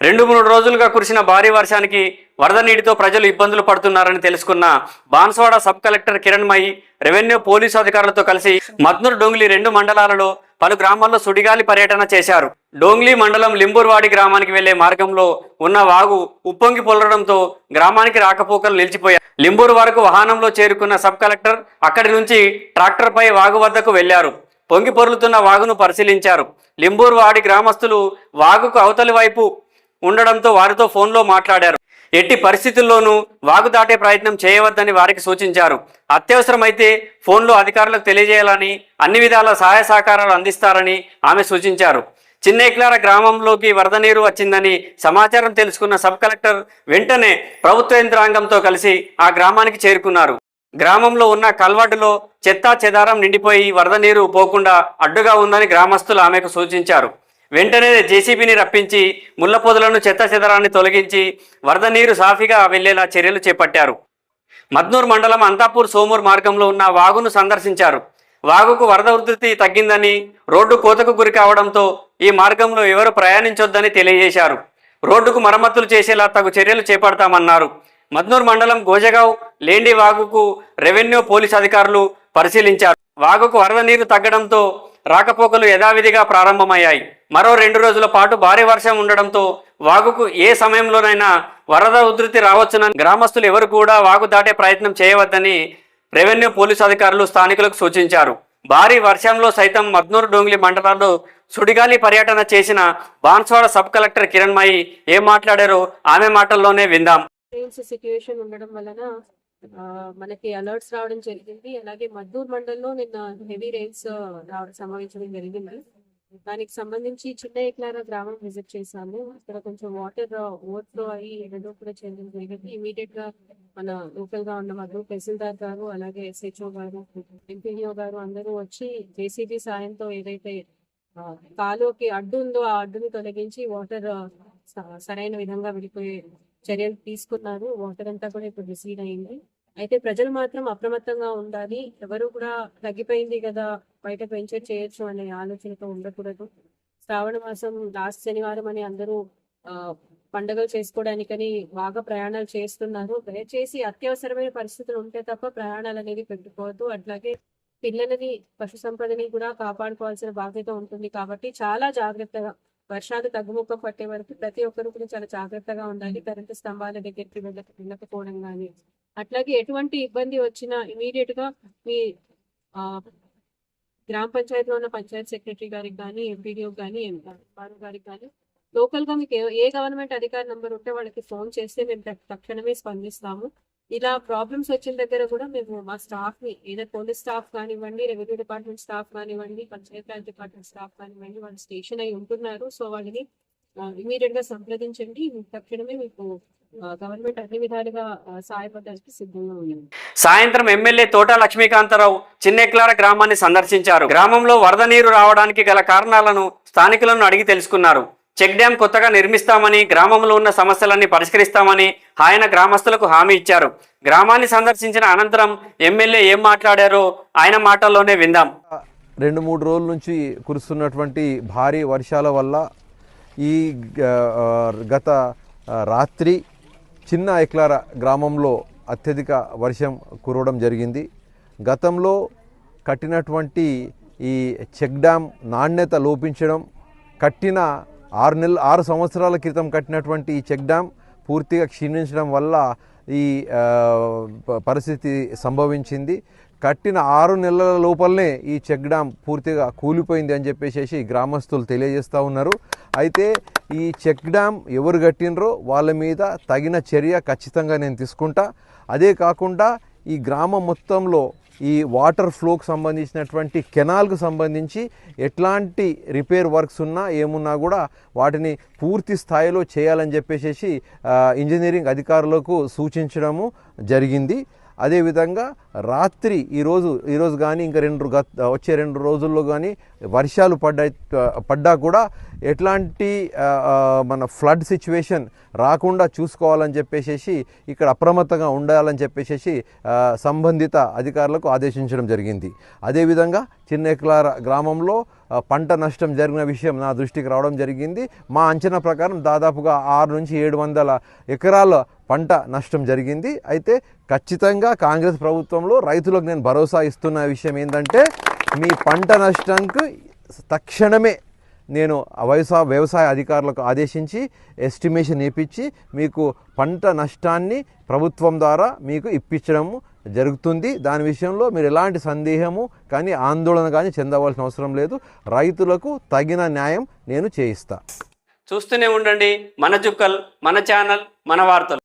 రెండు మూడు రోజులుగా కురిసిన భారీ వర్షానికి వరద నీటితో ప్రజలు ఇబ్బందులు పడుతున్నారని తెలుసుకున్న Banswada sub collector Kiranmayi revenue police అధికారులతో కలిసి మద్నూర్ డోంగ్లీ రెండు మండలాలలో పలు గ్రామాల్లో సుడిగాలి పర్యటన చేశారు. డోంగ్లీ మండలం లింబూర్వాడి గ్రామానికి వెళ్ళే మార్గంలో ఉన్న వాగు ఉప్పొంగి పొలడంతో గ్రామానికి రాకపోకలు నిలిచిపోయారు లింబూరు వరకు వాహనంలో చేరుకున్న సబ్ కలెక్టర్ అక్కడి నుంచి ట్రాక్టర్పై వాగు వద్దకు వెళ్ళారు. పొంగి పొరులుతున్న వాగును పరిశీలించారు. లింబూర్వాడి గ్రామస్తులు వాగుకు అవతలి వైపు ఉండడంతో వారితో ఫోన్లో మాట్లాడారు. ఎట్టి పరిస్థితుల్లోనూ వాగు దాటే ప్రయత్నం చేయవద్దని వారికి సూచించారు. అత్యవసరమైతే ఫోన్లో అధికారులకు తెలియజేయాలని అన్ని విధాల సహాయ సహకారాలు అందిస్తారని ఆమె సూచించారు. చిన్నేక్లార గ్రామంలోకి వరద నీరు వచ్చిందని సమాచారం తెలుసుకున్న సబ్ కలెక్టర్ వెంటనే ప్రభుత్వ యంత్రాంగంతో కలిసి ఆ గ్రామానికి చేరుకున్నారు. గ్రామంలో ఉన్న కల్వటులో చెత్తా చెదారం నిండిపోయి వరద నీరు పోకుండా అడ్డుగా ఉందని గ్రామస్తులు ఆమెకు సూచించారు. వెంటనే జేసీబీని రప్పించి ముళ్ళ పొదలను చెత్త చెదరాన్ని తొలగించి వరద నీరు సాఫీగా వెళ్ళేలా చర్యలు చేపట్టారు. మద్నూర్ మండలం అంతాపూర్ సోమూర్ మార్గంలో ఉన్న వాగును సందర్శించారు. వాగుకు వరద ఉధృతి తగ్గిందని రోడ్డు కోతకు గురి కావడంతో ఈ మార్గంలో ఎవరు ప్రయాణించొద్దని తెలియజేశారు. రోడ్డుకు మరమ్మతులు చేసేలా తగు చర్యలు చేపడతామన్నారు. మద్నూర్ మండలం గోజగావ్ లేండి వాగుకు రెవెన్యూ పోలీస్ అధికారులు పరిశీలించారు. వాగుకు వరద నీరు తగ్గడంతో రాకపోకలు యథావిధిగా ప్రారంభమయ్యాయి. మరో రెండు రోజుల పాటు భారీ వర్షం ఉండడంతో వాగుకు ఏ సమయంలోనైనా వరద ఉధృతి రావచ్చునని గ్రామస్తులు ఎవరు కూడా వాగు దాటే ప్రయత్నం చేయవద్దని రెవెన్యూ పోలీసు అధికారులు స్థానికులకు సూచించారు. భారీ వర్షంలో సైతం మద్నూరు డోంగ్లి మండలాల్లో సుడిగాలి పర్యటన చేసిన బాన్స్వాడ సబ్ కలెక్టర్ కిరణ్మయి ఏం మాట్లాడారో ఆమె మాటల్లోనే విందాం. సిచ్యువేషన్ ఉండడం వలన మనకి అలర్ట్స్ రావడం జరిగింది. అలాగే మద్దూర్ మండల్లో నిన్న హెవీ రెయిన్స్ రావడం సంభవించడం జరిగింది. దానికి సంబంధించి చిన్న ఎక్లార గ్రామం విజిట్ చేశాము. అక్కడ కొంచెం వాటర్ ఓవర్ఫ్లో అయ్యి ఎన్నడో కూడా చేయడం జరిగింది. ఇమీడియట్గా మన లోకల్గా ఉన్న మద్దూరు తహసీల్దార్ గారు అలాగే ఎస్హెచ్ఓ గారు ఎంపీఓ గారు అందరూ వచ్చి జేసీబీ సాయంతో ఏదైతే కాలుకి కాలువకి అడ్డు ఉందో ఆ అడ్డుని తొలగించి వాటర్ సరైన విధంగా వెళ్ళిపోయే చర్యలు తీసుకున్నారు. వాటర్ అంతా కూడా ఇప్పుడు రిసీవ్ అయింది. అయితే ప్రజలు మాత్రం అప్రమత్తంగా ఉండాలి. ఎవరు కూడా తగ్గిపోయింది కదా బయట వెంచర్ చేయొచ్చు అనే ఆలోచనతో ఉండకూడదు. శ్రావణ మాసం లాస్ట్ శనివారం అని అందరూ ఆ, పండగలు చేసుకోవడానికని బాగా ప్రయాణాలు చేస్తున్నారు. దయచేసి అత్యవసరమైన పరిస్థితులు ఉంటే తప్ప ప్రయాణాలు అనేది పెట్టుకోవద్దు. అట్లాగే పిల్లలని పశు సంపదని కూడా కాపాడుకోవాల్సిన బాధ్యత ఉంటుంది కాబట్టి చాలా జాగ్రత్తగా వర్షాలు తగ్గుముఖం పట్టే వరకు ప్రతి ఒక్కరు కూడా చాలా జాగ్రత్తగా ఉండాలి. కరెంటు స్తంభాల దగ్గరికి వెళ్ళక వెళ్ళకపోవడం కానీ అట్లాగే ఎటువంటి ఇబ్బంది వచ్చినా ఇమీడియట్గా మీ గ్రామ పంచాయతీలో ఉన్న పంచాయత్ సెక్రటరీ గారికి కానీ ఎంపీడీఓ కానీ ఎంఆర్ఓ గారికి కానీ లోకల్గా మీకు ఏ- గవర్నమెంట్ అధికారి నంబర్ ఉంటే వాళ్ళకి ఫోన్ చేస్తే మేము తక్ష- తక్షణమే స్పందిస్తాము. ఇలా ప్రాబ్లమ్స్ వచ్చిన దగ్గర కూడా మేము మా స్టాఫ్ని ఏదైనా పోలీస్ స్టాఫ్ కానివ్వండి రెవెన్యూ డిపార్ట్మెంట్ స్టాఫ్ కానివ్వండి పంచాయత్ రాజ్ డిపార్ట్మెంట్ స్టాఫ్ కానివ్వండి వాళ్ళు స్టేషన్ అయి ఉంటున్నారు. సో వాళ్ళని ఇమీడియట్గా సంప్రదించండి. తక్షణమే మీకు గవర్నమెంట్ అన్ని విధాలుగా సహాయపడడానికి సిద్ధంగా ఉంది సాయంత్రం ఎమ్మెల్యే తోట లక్ష్మీకాంతరావు చిన్నెక్లార గ్రామాన్ని సందర్శించారు. గ్రామంలో వరద నీరు రావడానికి గల కారణాలను స్థానికులను అడిగి తెలుసుకున్నారు. చెక్ డ్యాం కొత్తగా నిర్మిస్తామని గ్రామంలో ఉన్న సమస్యలన్నీ పరిష్కరిస్తామని ఆయన గ్రామస్తులకు హామీ ఇచ్చారు. గ్రామాన్ని సందర్శించిన అనంతరం ఎమ్మెల్యే ఏం మాట్లాడారో ఆయన మాటల్లోనే విందాం. రెండు మూడు రోజుల నుంచి కురుస్తున్నటువంటి భారీ వర్షాల వల్ల ఈ గత రాత్రి చిన్న ఎక్లార గ్రామంలో అత్యధిక వర్షం కురవడం జరిగింది. గతంలో కట్టినటువంటి ఈ చెక్ డ్యామ్ నాణ్యత లోపించడం కట్టిన ఆరు నెల ఆరు సంవత్సరాల క్రితం కట్టినటువంటి ఈ చెక్ డ్యామ్ పూర్తిగా క్షీణించడం వల్ల ఈ పరిస్థితి సంభవించింది. కట్టిన ఆరు నెలల లోపలనే ఈ చెక్ డ్యామ్ పూర్తిగా కూలిపోయింది అని చెప్పేసి గ్రామస్తులు తెలియజేస్తూ ఉన్నారు. అయితే ఈ చెక్ డ్యామ్ ఎవరు కట్టినరో వాళ్ళ మీద తగిన చర్య ఖచ్చితంగా నేను తీసుకుంటా. అదే కాకుండా ఈ గ్రామం మొత్తంలో ఈ వాటర్ ఫ్లోకి సంబంధించినటువంటి కెనాల్కు సంబంధించి ఎట్లాంటి రిపేర్ వర్క్స్ ఉన్నా ఏమున్నా కూడా వాటిని పూర్తి స్థాయిలో చేయాలని చెప్పేసి ఇంజనీరింగ్ అధికారులకు సూచించడము జరిగింది. అదేవిధంగా రాత్రి ఈరోజు ఈరోజు కానీ ఇంకా రెండు గత వచ్చే రెండు రోజుల్లో కానీ వర్షాలు పడ్డా పడ్డా కూడా ఎట్లాంటి మన ఫ్లడ్ సిచ్యువేషన్ రాకుండా చూసుకోవాలని చెప్పేసి ఇక్కడ అప్రమత్తంగా ఉండాలని చెప్పేసి సంబంధిత అధికారులకు ఆదేశించడం జరిగింది. అదేవిధంగా చిన్న ఎక్లార గ్రామంలో పంట నష్టం జరిగిన విషయం నా దృష్టికి రావడం జరిగింది. మా అంచనా ప్రకారం దాదాపుగా ఆరు నుంచి ఏడు వందల ఎకరాల పంట నష్టం జరిగింది. అయితే ఖచ్చితంగా కాంగ్రెస్ ప్రభుత్వంలో రైతులకు నేను భరోసా ఇస్తున్న విషయం ఏంటంటే మీ పంట నష్టానికి తక్షణమే నేను వ్యవసాయ వ్యవసాయ అధికారులకు ఆదేశించి ఎస్టిమేషన్ ఇప్పించి మీకు పంట నష్టాన్ని ప్రభుత్వం ద్వారా మీకు ఇప్పించడము జరుగుతుంది. దాని విషయంలో మీరు ఎలాంటి సందేహము కానీ ఆందోళన కానీ చెందవలసిన అవసరం లేదు. రైతులకు తగిన న్యాయం నేను చేయిస్తా. చూస్తూనే ఉండండి. మన జుక్కల్ మన ఛానల్ మన వార్తలు.